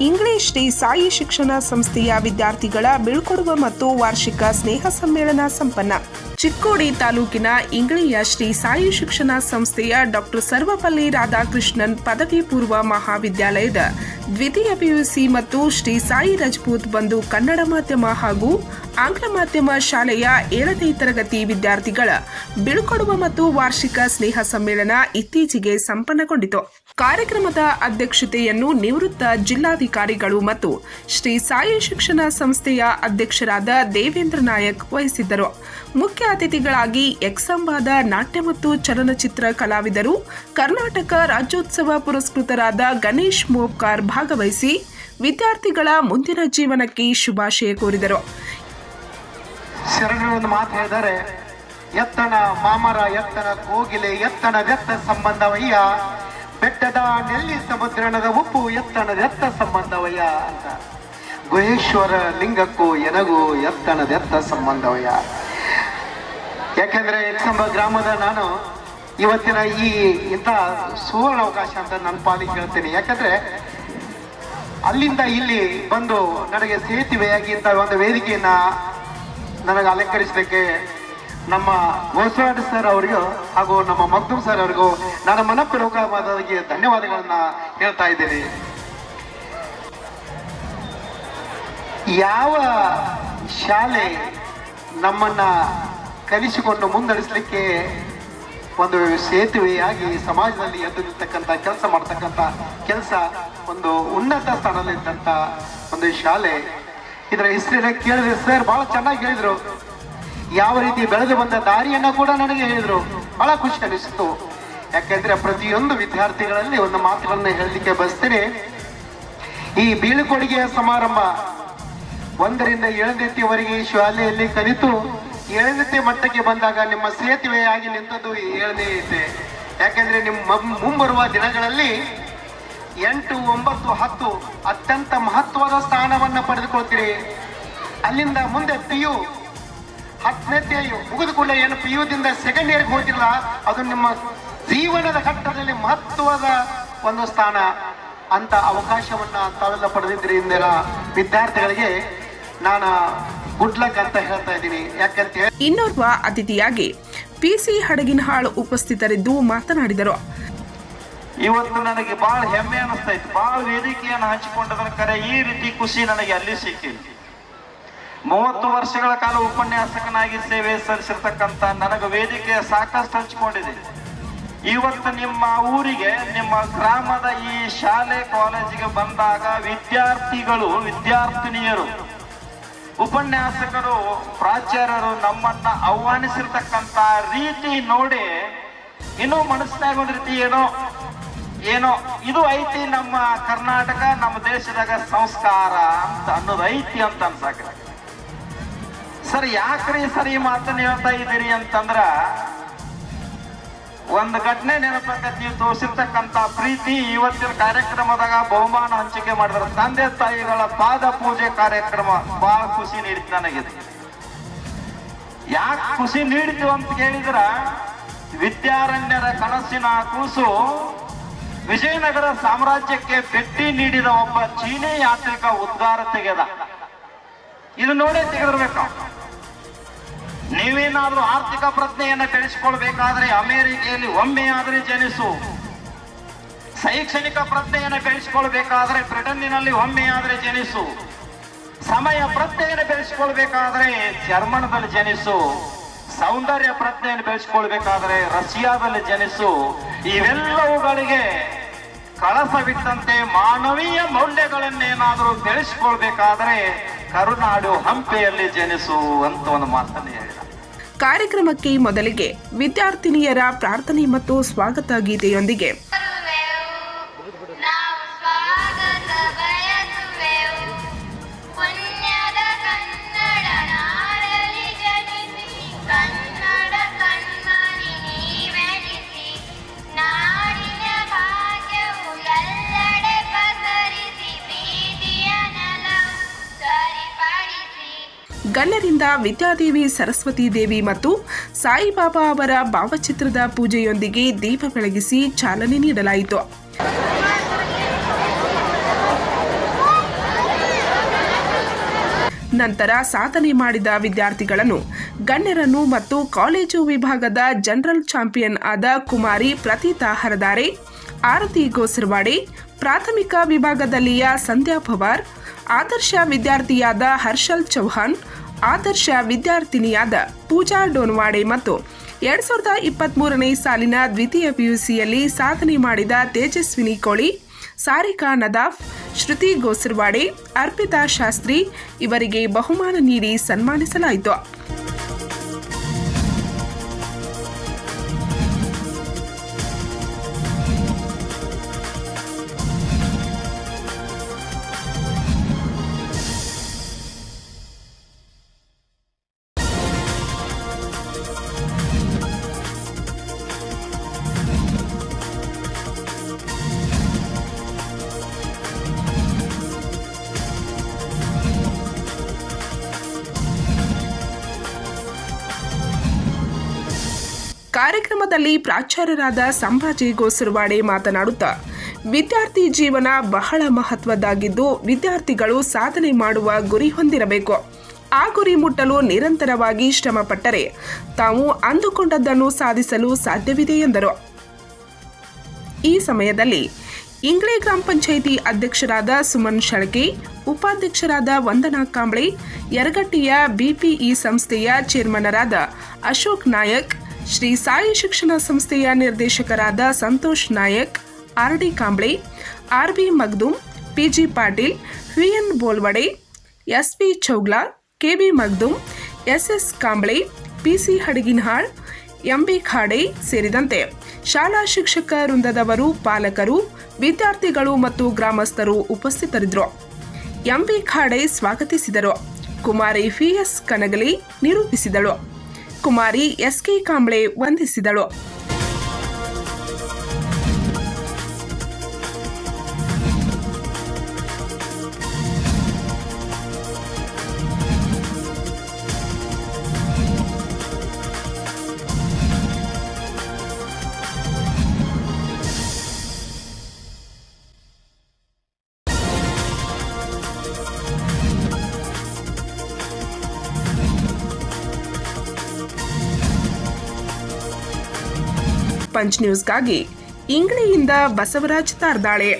English Shri Sai ಶಿಕ್ಷಣ ಸಂಸ್ಥೆಯ ವಿದ್ಯಾರ್ಥಿಗಳ ಬೀಳ್ಕೊಡುವ ಮತ್ತು ವಾರ್ಷಿಕ ಸ್ನೇಹ ಸಮ್ಮೇಳನ ಸಂಪನ್ನ. ಚಿಕ್ಕೋಡಿ ತಾಲೂಕಿನ ಇಂಗಳಿಯ ಶ್ರೀ ಸಾಯಿ ಶಿಕ್ಷಣ ಸಂಸ್ಥೆಯ ಡಾಕ್ಟರ್ ಸರ್ವಪಲ್ಲಿ ರಾಧಾಕೃಷ್ಣನ್ ಪದವಿ ಪೂರ್ವ ಮಹಾವಿದ್ಯಾಲಯದ ದ್ವಿತೀಯ ಪಿಯುಸಿ ಮತ್ತು ಶ್ರೀ ಸಾಯಿ ರಜಪೂತ್ ಬಂದು ಕನ್ನಡ ಮಾಧ್ಯಮ ಹಾಗೂ ಆಂಗ್ಲ ಮಾಧ್ಯಮ ಶಾಲೆಯ ಏಳನೇ ತರಗತಿ ವಿದ್ಯಾರ್ಥಿಗಳ ಬೀಳ್ಕೊಡುವ ಮತ್ತು ವಾರ್ಷಿಕ ಸ್ನೇಹ ಸಮ್ಮೇಳನ ಇತ್ತೀಚೆಗೆ ಸಂಪನ್ನಗೊಂಡಿತು. ಕಾರ್ಯಕ್ರಮದ ಅಧ್ಯಕ್ಷತೆಯನ್ನು ನಿವೃತ್ತ ಜಿಲ್ಲಾಧಿಕಾರಿಗಳು ಮತ್ತು ಶ್ರೀ ಸಾಯಿ ಶಿಕ್ಷಣ ಸಂಸ್ಥೆಯ ಅಧ್ಯಕ್ಷರಾದ ದೇವೇಂದ್ರ ನಾಯಕ್ ವಹಿಸಿದ್ದರು. ಮುಖ್ಯ ಅತಿಥಿಗಳಾಗಿ ಎಕ್ಸಂಬಾದ ನಾಟ್ಯ ಮತ್ತು ಚಲನಚಿತ್ರ ಕಲಾವಿದರು, ಕರ್ನಾಟಕ ರಾಜ್ಯೋತ್ಸವ ಪುರಸ್ಕೃತರಾದ ಗಣೇಶ್ ಮೋಬ್ಕಾರ್ ಭಾಗವಹಿಸಿ ವಿದ್ಯಾರ್ಥಿಗಳ ಮುಂದಿನ ಜೀವನಕ್ಕೆ ಶುಭಾಶಯ ಕೋರಿದರು. ಶರಣರು ಮಾತು ಹೇಳಿದ್ದಾರೆ. ಎತ್ತನ ಮಾಮರ ಎತ್ತನ ಕೋಗಿಲೆ ಎತ್ತನ ವ್ಯತ್ತ ಸಂಬಂಧವಯ್ಯ, ಬೆಟ್ಟದ ನೆಲ್ಲಿ ಸಮುದ್ರಣದ ಉಪ್ಪು ಎತ್ತನ ಎತ್ತನದೆತ್ತ ಸಂಬಂಧವಯ್ಯ ಅಂತ. ಗುಹೇಶ್ವರ ಲಿಂಗಕ್ಕೂ ಎನಗೂ ಎತ್ತನದೆತ್ತ ಸಂಬಂಧವಯ್ಯ. ಯಾಕೆಂದ್ರೆ ಎಕ್ಸಂಬ ಗ್ರಾಮದ ನಾನು ಇವತ್ತಿನ ಈ ಇಂಥ ಸುವರ್ಣ ಅವಕಾಶ ಅಂತ ನನ್ನ ಪಾಲಿಗೆ ಹೇಳ್ತೀನಿ. ಯಾಕಂದ್ರೆ ಅಲ್ಲಿಂದ ಇಲ್ಲಿ ಬಂದು ನನಗೆ ಸೇತುವೆಯಾಗಿ ಇಂಥ ಒಂದು ವೇದಿಕೆಯನ್ನ ನನಗೆ ಅಲಂಕರಿಸಲಿಕ್ಕೆ ನಮ್ಮ ಗೋಸ್ವಾಡ್ ಸರ್ ಅವರಿಗೂ ಹಾಗೂ ನಮ್ಮ ಮಗ್ದೂಮ್ ಸರ್ ಅವರಿಗೂ ನನ್ನ ಮನಪೂರ್ವಕವಾದವರಿಗೆ ಧನ್ಯವಾದಗಳನ್ನ ಹೇಳ್ತಾ ಇದ್ದೇನೆ. ಯಾವ ಶಾಲೆ ನಮ್ಮನ್ನ ಕಲಿಸಿಕೊಂಡು ಮುನ್ನಡೆಸಲಿಕ್ಕೆ ಒಂದು ಸೇತುವೆಯಾಗಿ ಸಮಾಜದಲ್ಲಿ ಎದ್ದು ಕೆಲಸ ಮಾಡ್ತಕ್ಕಂಥ ಕೆಲಸ ಒಂದು ಉನ್ನತ ಸ್ಥಾನದಲ್ಲಿದ್ದಂಥ ಒಂದು ಶಾಲೆ. ಇದರ ಹಿಸ್ಟ್ರಿನ ಕೇಳಿದ್ರೆ, ಸರ್, ಬಹಳ ಚೆನ್ನಾಗಿ ಹೇಳಿದ್ರು. ಯಾವ ರೀತಿ ಬೆಳೆದು ಬಂದ ದಾರಿಯನ್ನ ಕೂಡ ನನಗೆ ಹೇಳಿದ್ರು. ಬಹಳ ಖುಷಿ ಅನಿಸ್ತು. ಯಾಕೆಂದ್ರೆ ಪ್ರತಿಯೊಂದು ವಿದ್ಯಾರ್ಥಿಗಳಲ್ಲಿ ಒಂದು ಮಾತುಗಳನ್ನ ಹೇಳಲಿಕ್ಕೆ ಬಯಸ್ತೇನೆ. ಈ ಬೀಳ್ಕೊಡುಗೆಯ ಸಮಾರಂಭ ಒಂದರಿಂದ ಏಳನೇತಿವರೆಗೆ ಈ ಶಾಲೆಯಲ್ಲಿ ಕಲಿತು ಏಳನೇತಿ ಮಟ್ಟಕ್ಕೆ ಬಂದಾಗ ನಿಮ್ಮ ಸೇತುವೆಯಾಗಿ ನಿಂತದ್ದು ಏಳನೇ ಇದೆ ಯಾಕೆಂದ್ರೆ ನಿಮ್ಮ ಮುಂಬರುವ ದಿನಗಳಲ್ಲಿ ಎಂಟು, ಒಂಬತ್ತು, ಹತ್ತು ಅತ್ಯಂತ ಮಹತ್ವದ ಸ್ಥಾನವನ್ನು ಪಡೆದುಕೊಳ್ತೀರಿ. ಅಲ್ಲಿಂದ ಮುಂದೆ ಪಿ ಯು ಹತ್ತನೇತೆ ಮುಗಿದ ಏನು ಪಿ ಯುದಿಂದ ಸೆಕೆಂಡ್ ಇಯರ್ಗೆ ಹೋಗಿಲ್ಲ ಅದು ನಿಮ್ಮ ಜೀವನದ ಘಟ್ಟದಲ್ಲಿ ಮಹತ್ವದ ಒಂದು ಸ್ಥಾನ. ಅಂತ ಅವಕಾಶವನ್ನ ತಾವೆಲ್ಲ ಪಡೆದಿದ್ರಿ ಇಂದೆಲ್ಲ ವಿದ್ಯಾರ್ಥಿಗಳಿಗೆ ನಾನು ಗುಡ್ ಲಕ್ ಅಂತ ಹೇಳ್ತಾ ಇದ್ದೀನಿ. ಯಾಕಂತ ಹೇಳಿ ಇನ್ನೋರ್ವ ಅತಿಥಿಯಾಗಿ ಪಿಸಿ ಹಡಗಿನಹಾಳ್ ಉಪಸ್ಥಿತರಿದ್ದು ಮಾತನಾಡಿದರು. ಇವತ್ತು ನನಗೆ ಬಹಳ ಹೆಮ್ಮೆ ಅನಿಸ್ತಾ ಇತ್ತು ಬಹಳ ವೇದಿಕೆಯನ್ನು ಹಂಚಿಕೊಂಡದರ ಕರೆ ಈ ರೀತಿ ಖುಷಿ ನನಗೆ ಅಲ್ಲಿ ಸಿಕ್ಕಿಲ್ಲ ಮೂವತ್ತು ವರ್ಷಗಳ ಕಾಲ ಉಪನ್ಯಾಸಕನಾಗಿ ಸೇವೆ ಸಲ್ಲಿಸಿರ್ತಕ್ಕಂಥ ನನಗೆ ವೇದಿಕೆ ಸಾಕಷ್ಟು ಹಂಚಿಕೊಂಡಿದೆ. ಇವತ್ತು ನಿಮ್ಮ ಊರಿಗೆ, ನಿಮ್ಮ ಗ್ರಾಮದ ಈ ಶಾಲೆ, ಕಾಲೇಜಿಗೆ ಬಂದಾಗ ವಿದ್ಯಾರ್ಥಿಗಳು, ವಿದ್ಯಾರ್ಥಿನಿಯರು, ಉಪನ್ಯಾಸಕರು, ಪ್ರಾಚಾರ್ಯರು ನಮ್ಮನ್ನ ಆಹ್ವಾನಿಸಿರ್ತಕ್ಕಂಥ ರೀತಿ ನೋಡಿ ಇನ್ನೂ ಮನಸ್ಸಿನಾಗ ರೀತಿ ಏನೋ ಏನೋ, ಇದು ಐತಿ ನಮ್ಮ ಕರ್ನಾಟಕ, ನಮ್ಮ ದೇಶದಾಗ ಸಂಸ್ಕಾರ ಅಂತ ಅನ್ನೋದು ಐತಿ ಅಂತ ಅನ್ಸಾಕ ಸರ್, ಯಾಕ್ರಿ ಸರಿ ಮಾತನ್ನ ಹೇಳ್ತಾ ಇದ್ದೀರಿ ಅಂತಂದ್ರ, ಒಂದು ಘಟನೆ ನೆನಪಾಕತ್ ನೀವು ತೋರಿಸಿರ್ತಕ್ಕಂತ ಪ್ರೀತಿ ಇವತ್ತಿನ ಕಾರ್ಯಕ್ರಮದಾಗ ಬಹುಮಾನ ಹಂಚಿಕೆ ಮಾಡಿದ್ರ, ತಂದೆ ತಾಯಿಗಳ ಪಾದ ಪೂಜೆ ಕಾರ್ಯಕ್ರಮ ಬಹಳ ಖುಷಿ ನೀಡಿತು ನನಗಿದೆ ಯಾಕೆ ಖುಷಿ ನೀಡಿತು ಅಂತ ಕೇಳಿದ್ರ, ವಿದ್ಯಾರಣ್ಯರ ಕನಸಿನ ಕೂಸು ವಿಜಯನಗರ ಸಾಮ್ರಾಜ್ಯಕ್ಕೆ ಭೇಟಿ ನೀಡಿದ ಒಬ್ಬ ಚೀನೇ ಯಾತ್ರಿಕ ಉದ್ಗಾರ ತೆಗೆದ. ಇದು ನೋಡೇ ತೆಗೆದಿರ್ಬೇಕು. ನೀವೇನಾದ್ರೂ ಆರ್ಥಿಕ ಪ್ರಜ್ಞೆಯನ್ನು ಬೆಳೆಸಿಕೊಳ್ಬೇಕಾದ್ರೆ ಅಮೆರಿಕೆಯಲ್ಲಿ ಒಮ್ಮೆ ಆದ್ರೆ ಜನಿಸು. ಶೈಕ್ಷಣಿಕ ಪ್ರಜ್ಞೆಯನ್ನು ಬೆಳೆಸಿಕೊಳ್ಬೇಕಾದ್ರೆ ಬ್ರಿಟನ್ನಿನಲ್ಲಿ ಒಮ್ಮೆ ಆದ್ರೆ ಜನಿಸು. ಸಮಯ ಪ್ರಜ್ಞೆಯನ್ನು ಬೆಳೆಸಿಕೊಳ್ಬೇಕಾದ್ರೆ ಜರ್ಮನದಲ್ಲಿ ಜನಿಸು. ಸೌಂದರ್ಯ ಪ್ರಜ್ಞೆಯನ್ನು ಬೆಳೆಸಿಕೊಳ್ಬೇಕಾದ್ರೆ ರಷ್ಯಾದಲ್ಲಿ ಜನಿಸು. ಇವೆಲ್ಲವುಗಳಿಗೆ ಕಳಸವಿಟ್ಟಂತೆ ಮಾನವೀಯ ಮೌಲ್ಯಗಳನ್ನೇನಾದರೂ ಬೆಳೆಸಿಕೊಳ್ಬೇಕಾದ್ರೆ ಕರುನಾಡು ಹಂಪೆಯಲ್ಲಿ ಜನಿಸು ಅಂತ ಒಂದು ಮಾತನ್ನು ಹೇಳಿದ. ಕಾರ್ಯಕ್ರಮಕ್ಕೆ ಮೊದಲಿಗೆ ವಿದ್ಯಾರ್ಥಿನಿಯರ ಪ್ರಾರ್ಥನೆ ಮತ್ತು ಸ್ವಾಗತ ಗೀತೆಯೊಂದಿಗೆ ಗಣ್ಯರಿಂದ ವಿದ್ಯಾದೇವಿ ಸರಸ್ವತಿ ದೇವಿ ಮತ್ತು ಸಾಯಿಬಾಬಾ ಅವರ ಭಾವಚಿತ್ರದ ಪೂಜೆಯೊಂದಿಗೆ ದೀಪ ಬೆಳಗಿಸಿ ಚಾಲನೆ ನೀಡಲಾಯಿತು. ನಂತರ ಸಾಧನೆ ಮಾಡಿದ ವಿದ್ಯಾರ್ಥಿಗಳನ್ನು ಗಣ್ಯರನ್ನು ಮತ್ತು ಕಾಲೇಜು ವಿಭಾಗದ ಜನರಲ್ ಚಾಂಪಿಯನ್ ಆದ ಕುಮಾರಿ ಪ್ರತೀತಾ ಹರದಾರೆ, ಆರತಿ ಗೋಸರ್ವಾಡೆ, ಪ್ರಾಥಮಿಕ ವಿಭಾಗದಲ್ಲಿಯ ಸಂಧ್ಯಾ ಪವಾರ್, ಆದರ್ಶ ವಿದ್ಯಾರ್ಥಿಯಾದ ಹರ್ಷಲ್ ಚೌಹಾಣ್ ಆದರ್ಶ ವಿದ್ಯಾರ್ಥಿನಿಯಾದ ಪೂಜಾ ಡೋನ್ವಾಡೆ ಮತ್ತು ಎರಡ್ ಸಾವಿರದ ಇಪ್ಪತ್ತ್ಮೂರನೇ ಸಾಲಿನ ದ್ವಿತೀಯ ಪಿಯುಸಿಯಲ್ಲಿ ಸಾಧನೆ ಮಾಡಿದ ತೇಜಸ್ವಿನಿ ಕೋಳಿ, ಸಾರಿಕಾ ನದಾಫ್, ಶ್ರುತಿ ಗೋಸರ್ವಾಡೆ, ಅರ್ಪಿತಾ ಶಾಸ್ತ್ರಿ ಇವರಿಗೆ ಬಹುಮಾನ ನೀಡಿ ಸನ್ಮಾನಿಸಲಾಯಿತು. ಕಾರ್ಯಕ್ರಮದಲ್ಲಿ ಪ್ರಾಚಾರ್ಯರಾದ ಸಂಭಾಜಿ ಗೋಸರವಾಡೆ ಮಾತನಾಡುತ್ತಾ, ವಿದ್ಯಾರ್ಥಿ ಜೀವನ ಬಹಳ ಮಹತ್ವದ್ದಾಗಿದ್ದು ವಿದ್ಯಾರ್ಥಿಗಳು ಸಾಧನೆ ಮಾಡುವ ಗುರಿ ಹೊಂದಿರಬೇಕು. ಆ ಗುರಿ ಮುಟ್ಟಲು ನಿರಂತರವಾಗಿ ಶ್ರಮಪಟ್ಟರೆ ತಾವು ಅಂದುಕೊಂಡದ್ದನ್ನು ಸಾಧಿಸಲು ಸಾಧ್ಯವಿದೆ ಎಂದರು. ಈ ಸಮಯದಲ್ಲಿ ಇಂಗ್ಳೆ ಗ್ರಾಮ ಪಂಚಾಯಿತಿ ಅಧ್ಯಕ್ಷರಾದ ಸುಮನ್ ಶಳಕೆ ಉಪಾಧ್ಯಕ್ಷರಾದ ವಂದನಾ ಕಾಂಬ್ಳೆ, ಯರಗಟ್ಟಿಯ ಬಿಪಿಇ ಸಂಸ್ಥೆಯ ಚೇರ್ಮನರಾದ ಅಶೋಕ್ ನಾಯಕ್ ಶ್ರೀ ಸಾಯಿ ಶಿಕ್ಷಣ ಸಂಸ್ಥೆಯ ನಿರ್ದೇಶಕರಾದ Santosh Nayak, R D Kamble, R B Magdum PG Patil VN Bolwade, S P Chougla KB Magdum SS Kamble PC Hadaginahal MB Khade ಸೇರಿದಂತೆ ಶಾಲಾ ಶಿಕ್ಷಕ ವೃಂದದವರು, ಪಾಲಕರು, ವಿದ್ಯಾರ್ಥಿಗಳು ಮತ್ತು ಗ್ರಾಮಸ್ಥರು ಉಪಸ್ಥಿತರಿದ್ದರು. ಎಂಬಿ ಖಾಡೆ ಸ್ವಾಗತಿಸಿದರು. ಕುಮಾರಿ ಪಿಎಸ್ ಕನಗಲಿ ನಿರೂಪಿಸಿದಳು. ಕುಮಾರಿ ಎಸ್ಕೆ ಕಾಂಬ್ಳೆ ವಂದಿಸಿದಳು. ಪಂಚ್ ನ್ಯೂಸ್ಗಾಗಿ ಇಂಗ್ಳಿಯಿಂದ ಬಸವರಾಜ್ ತಾರ್ದಾಳೆ.